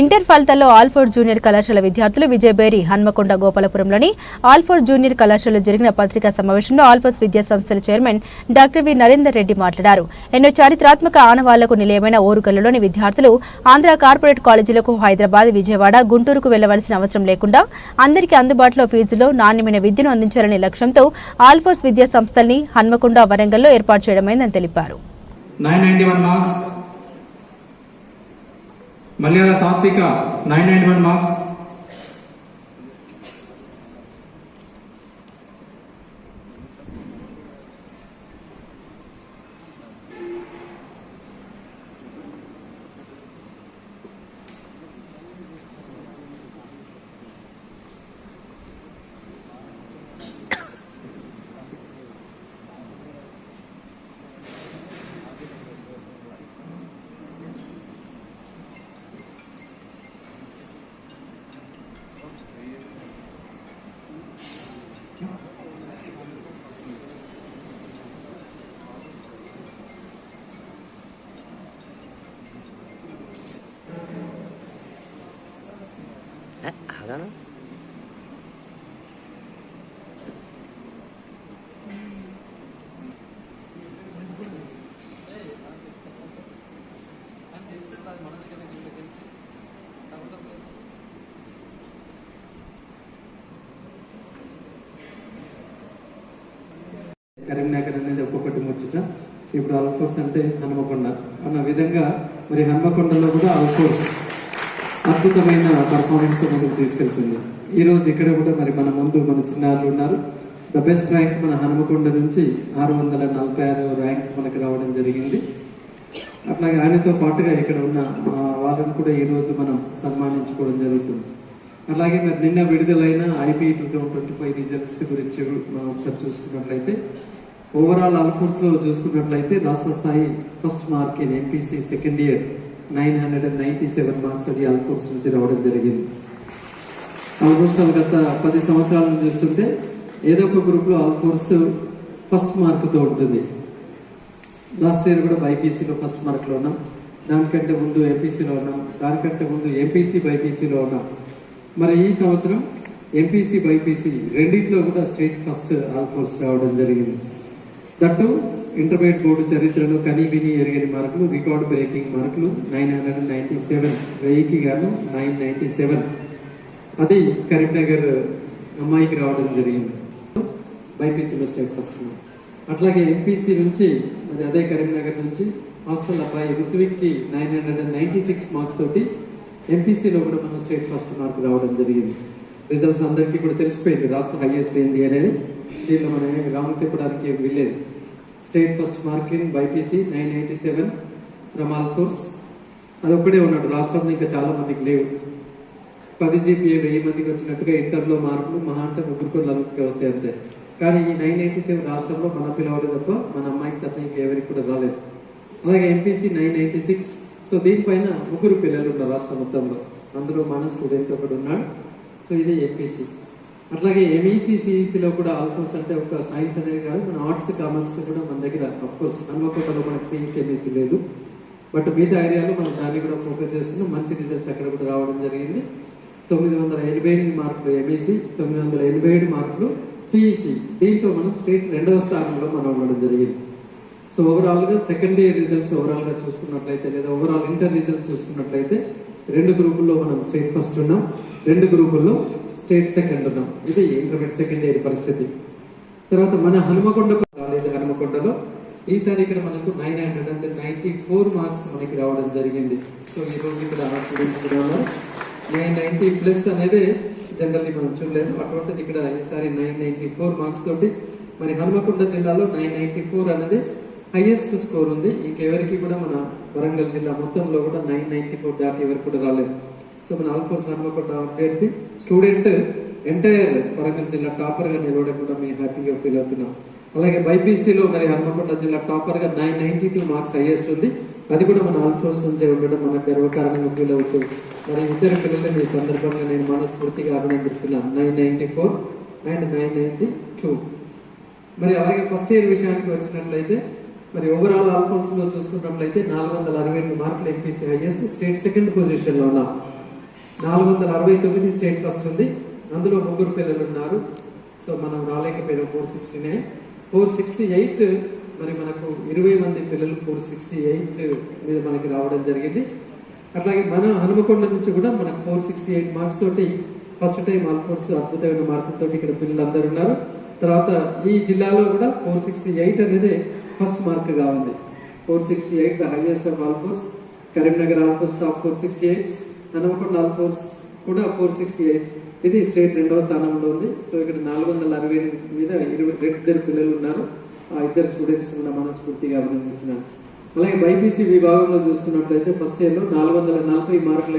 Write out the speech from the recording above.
Inter ఫలితాల్లో Alphores junior కళాశాల విద్యార్థులు విజయబేరి హన్మకొండ గోపాలపురంలోని ఆల్ఫోర్డ్ జూనియర్ కళాశాలలో జరిగిన పత్రికా సమావేశంలో ఆల్ఫోర్స్ విద్యా సంస్థల chairman doctor V. Narender Reddy మాట్లాడారు. ఎన్నో చారిత్రాత్మక ఆనవాళ్ళకు నిలయమైన ఓరుగల్లులోని విద్యార్థులు ఆంధ్ర కార్పొరేట్ కాలేజీలకు హైదరాబాద్ విజయవాడ గుంటూరుకు వెళ్ళవలసిన అవసరం లేకుండా అందరికీ అందుబాటులో ఫీజులో నాణ్యమైన విద్యను అందించాలనే లక్ష్యంతో ఆల్ఫోర్స్ విద్యా సంస్థల్ని హన్మకొండ వరంగల్లో ఏర్పాటు చేయడమైందని తెలిపారు. 991 మార్క్స్ మలయాళ సాత్విక 991 మార్క్స్ 가잖아? కరీంనగర్ అనేది ఒక్కొక్కటి ముచ్చట ఇప్పుడు అల్ఫోర్స్ అంటే హనుమకొండ. అన్న విధంగా మరి హనుమకొండలో కూడా అల్ఫోర్స్. అద్భుతమైన పర్ఫార్మెన్స్తో ముందుకు తీసుకెళ్తుంది. ఈ రోజు ఇక్కడ కూడా మరి మన ముందు మన చిన్నారులు ఉన్నారు. ద బెస్ట్ ర్యాంక్ మన హనుమకొండ నుంచి ఆరు వందల నలభై ఆరు ర్యాంక్ మనకి రావడం జరిగింది. అట్లాగే ఆయనతో పాటుగా ఇక్కడ ఉన్న ఆ, వాళ్ళని కూడా ఈ రోజు మనం సన్మానించుకోవడం జరుగుతుంది. అలాగే మరి నిన్న విడుదలైన IP two thousand twenty five results గురించి మనం ఒకసారి చూసుకున్నట్లయితే ఓవరాల్ అల్ఫోర్స్లో చూసుకున్నట్లయితే రాష్ట్ర స్థాయి first mark in MPC second year nine hundred and ninety seven marks అది అల్ఫోర్స్ నుంచి రావడం జరిగింది. ఆల్మోస్ట్ వాళ్ళు గత పది సంవత్సరాల నుంచి చూస్తుంటే ఏదో ఒక గ్రూప్లో ఆల్ ఫోర్స్ ఫస్ట్ మార్క్తో ఉంటుంది. లాస్ట్ ఇయర్ కూడా బైపీసీలో ఫస్ట్ మార్క్లో ఉన్నాం. దానికంటే ముందు ఎంపీసీలో ఉన్నాం. దానికంటే ముందు ఎంపీసీ బైపీసీలో ఉన్నాం. మరి ఈ సంవత్సరం ఎంపీసీ బైపీసీ రెండింటిలో కూడా స్టేట్ ఫస్ట్ ఆల్ఫోర్స్ రావడం జరిగింది. దట్టు ఇంటర్మీడియట్ బోర్డు చరిత్రలో కనీ విని ఎరగని మార్కులు రికార్డ్ బ్రేకింగ్ మార్కులు nine hundred and ninety seven వెయ్యికి గాను నైన్ నైన్టీ సెవెన్. అది కరీంనగర్ అమ్మాయికి రావడం జరిగింది. బైపీసీలో స్టేట్ ఫస్ట్ అట్లాగే ఎంపీసీ నుంచి మరి అదే కరీంనగర్ నుంచి హాస్టల్ అబ్బాయి ఋత్విక్కి nine hundred and ninety six marks తోటి ఎంపీసీలో కూడా మనం స్టేట్ ఫస్ట్ మార్క్ రావడం జరిగింది. రిజల్ట్స్ అందరికీ కూడా తెలిసిపోయింది. రాష్ట్ర హైయెస్ట్ ఏంది అనేది దీనిలో మనం ఏమి రాంగ్ చెప్పడానికి ఏమి వీల్లేదు. State first mark in BiPC nine eighty seven from Alphores అది ఉన్నాడు. రాష్ట్రంలో ఇంకా చాలా మందికి లేవు. పది జీపీఏ వెయ్యి మందికి వచ్చినట్టుగా ఇంటర్లో మార్కులు మహా అంటే ముగ్గురు నలుగురికి వస్తాయి అంతే. కానీ ఈ నైన్ ఎయిటీ సెవెన్ రాష్ట్రంలో మన పిల్లవాడు తప్ప మన అమ్మాయికి తప్ప ఇంకెవరికి కూడా రాలేదు. అలాగే MPC nine eighty six so దీనిపైన ముగ్గురు పిల్లలు ఉన్నారు రాష్ట్రం మొత్తంలో. అందులో మన స్టూడెంట్ ఒకడు ఉన్నాడు. సో ఇది ఎంపీసీ అట్లాగే ఎంఈసీ సిఈసిలో కూడా ఆల్ఫోర్స్ అంటే ఒక సైన్స్ అనేది కాదు మన ఆర్ట్స్ కామర్స్ కూడా మన దగ్గర అఫ్కోర్స్ కోర్స్ మనకు మనకి సిఈసి ఎంఈసీ లేదు. బట్ మిగతా ఏరియాలో మనం దాన్ని కూడా ఫోకస్ చేస్తున్నాం. మంచి రిజల్ట్స్ అక్కడ కూడా రావడం జరిగింది. తొమ్మిది వందల ఎనభై ఎనిమిది మార్కులు ఎంఈసీ తొమ్మిది వందల ఎనభై ఏడు మార్కులు సిఈసి దీంట్లో మనం స్టేట్ రెండవ స్థానంలో మనం ఉండడం జరిగింది. సో ఓవరాల్గా సెకండ్ ఇయర్ రిజల్ట్స్ ఓవరాల్గా చూసుకున్నట్లయితే లేదా ఓవరాల్ ఇంటర్ రిజల్ట్స్ చూసుకున్నట్లయితే రెండు గ్రూపుల్లో మనం స్టేట్ ఫస్ట్ ఉన్నాం. రెండు గ్రూపుల్లో స్టేట్ సెకండ్ ఉన్నాం. ఇది ఇంటర్మీడియట్ సెకండ్ ఇయర్ పరిస్థితి? తర్వాత మన హనుమకొండ కాలేజ్ హనుమకొండలో ఈసారి ఇక్కడ మనకు nine hundred and ninety four marks మనకి రావడం జరిగింది. సో ఈ రోజు ఇక్కడ ఆ స్టూడెంట్స్ కూడా ఉన్నారు. నైన్ నైన్టీ ప్లస్ అనేది జనరల్లీ మనం చూడలేదు అటువంటిది ఇక్కడ ఈసారి నైన్ నైన్టీ ఫోర్ మార్క్స్ తోటి మరి హనుమకొండ జిల్లాలో నైన్ నైన్టీ ఫోర్ అనేది హైయెస్ట్ స్కోర్ ఉంది. ఇంకెవరికి కూడా మన వరంగల్ జిల్లా మొత్తంలో కూడా నైన్ నైన్టీ ఫోర్ దాటి ఎవరికి కూడా రాలేదు. సో మన ఆల్ఫోర్స్ హనుమకొండ అభ్యర్థి. స్టూడెంట్ ఎంటైర్ వరంగల్ జిల్లా టాపర్గా నిలవడం కూడా మేము హ్యాపీగా ఫీల్ అవుతున్నాం. అలాగే బైపీసీలో మరి హనుమకొండ జిల్లా టాపర్గా nine ninety two marks highest ఉంది. అది కూడా మన ఆల్ఫోర్స్ నుంచే ఉండడం మనకు గర్వకారణంగా ఫీల్ అవుతుంది మరి ఇద్దరు పిల్లల్ని ఈ సందర్భంగా నేను మనస్ఫూర్తిగా అభినందిస్తున్నాను. Nine ninety four and nine ninety two. మరి అలాగే ఫస్ట్ ఇయర్ విషయానికి వచ్చినట్లయితే మరి ఓవరాల్ ఆల్ఫోర్స్లో చూసుకున్నట్లయితే నాలుగు వందల అరవై రెండు మార్కులు ఎంపీసీ హైయెస్ట్ స్టేట్ సెకండ్ పొజిషన్లో ఉన్నాం. నాలుగు వందల అరవై తొమ్మిది స్టేట్ ఫస్ట్ ఉంది. అందులో ముగ్గురు పిల్లలు ఉన్నారు. సో మనం రాలేకపోయినా four sixty nine four sixty eight మరి మనకు ఇరవై మంది పిల్లలు ఫోర్ సిక్స్టీ ఎయిట్ మీద మనకి రావడం జరిగింది. అట్లాగే మన హనుమకొండ నుంచి కూడా మనకు ఫోర్ సిక్స్టీ ఎయిట్ మార్క్స్ తోటి ఫస్ట్ టైం ఆల్ఫోర్స్ అద్భుతమైన మార్కులతో ఇక్కడ పిల్లలు అందరు ఉన్నారు. తర్వాత ఈ జిల్లాలో కూడా ఫోర్ సిక్స్టీ ఎయిట్ అనేది ఫస్ట్ మార్క్గా ఉంది. Four sixty eight the highest of Alphores Karimnagar Alphores top four sixty eight Hanamkonda force కూడా ఫోర్ సిక్స్టీ ఎయిట్. ఇది స్టేట్ రెండవ స్థానంలో ఉంది. సో ఇక్కడ నాలుగు వందల అరవై మీద ఇరవై ఇద్దరు పిల్లలు ఉన్నారు. ఆ ఇద్దరు స్టూడెంట్స్ కూడా మనస్ఫూర్తిగా అభినందిస్తున్నాను అలాగే బైపీసీ విభాగంలో చూసుకున్నట్లయితే ఫస్ట్ ఇయర్లో నాలుగు వందల నలభై మార్కులు